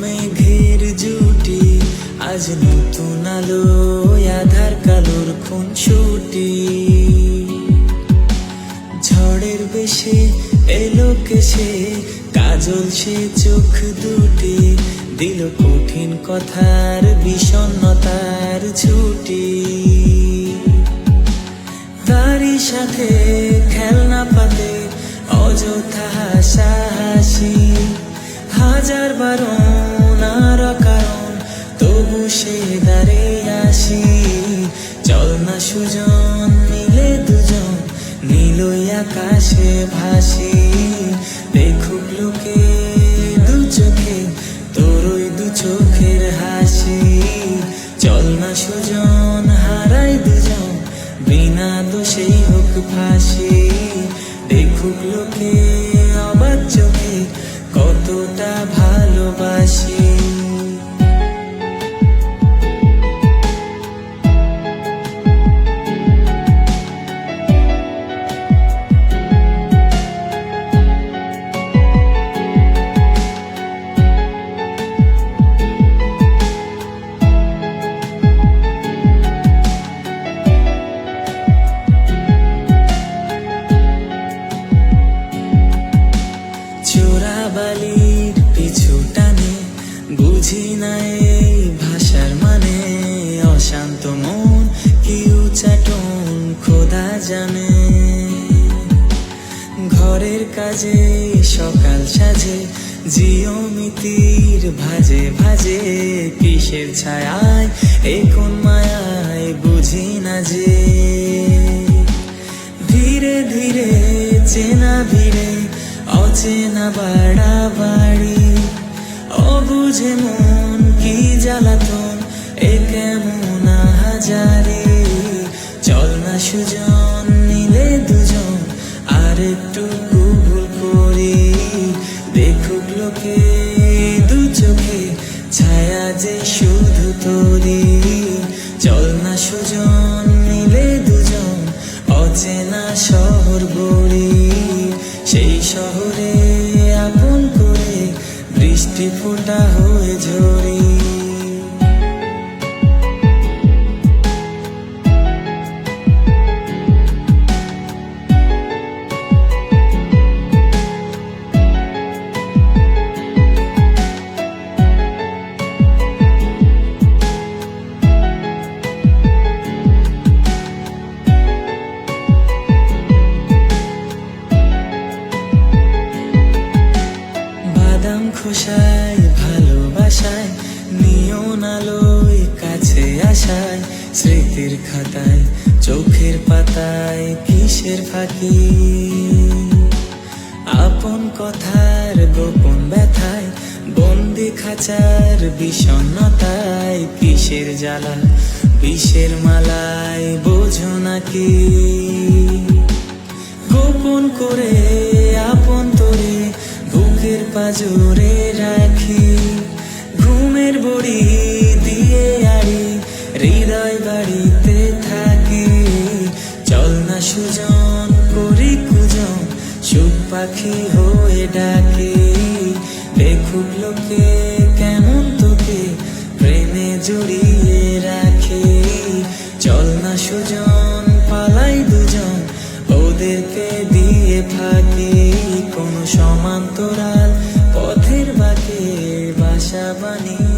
মেঘের জুটি। আজ নতুন আলো আধার কালোর খুন ছুটি। ঝড়ের বেশে এলো কেসে কাজল সে চোখ দুটি। দিল কঠিন কথার বিষণ্ণতার ছুটি। তারই সাথে খেলনা পাতে অযথা বারণ আর কারণ তবু সে আসি। চল না সুজন, মিলে দুজন আকাশে ভাসি। দেখুক লোকে দু চোখে, তোরই দু চোখের হাসি। চল না সুজন, হারাই দুজন, বিনা দোষেই হোক ফাঁসি। দেখুক লোকে অবাক চোখে কতটা 把心 জানে। ঘরের কাজে সকাল সাজে জিওমিতির ভাজে ভাজে কিসের ছায়ায়, এ কোন মায়ায় বুঝি না যে। ধীরে ধীরে, চেনা ভিড়ে, অচেনা বাড়া বাড়ি অবুঝে মন দেখুক দু চোখে, ছায়া যে শুধু তোরি চল না সুজন, মিলে দুজন, অচেনা শহর গড়ি। সেই শহরে আপন করে বৃষ্টি ফোটা হয়ে ঝরি। খোসায়, ভালোবাসায় নিয়ন আলোয় কাছে আসায় স্মৃতির খাতায়, চোখের পাতায়, কিসের ফাঁকি? আপন কথার গোপন ব্যথায়, বন্দি খাঁচার বিষণ্ণতায় কিসের জ্বালা, বিষের মালায় বোঝো নাকি? গোপন করে পাজরে রাখি, ঘুমের বড়ি দিয়ে আড়ি, হৃদয় বাড়িতে থাকি। চল না সুজন, করি কুজন, সুখ পাখি হয়ে ডাকি। দেখুক লোকে কেমন তোকে, প্রেমে জড়িয়ে রাখে। চল না সুজন, পালাই দুজন, ওদেরকে দিয়ে ফাঁকি। কোন সমান্তরাল Sabani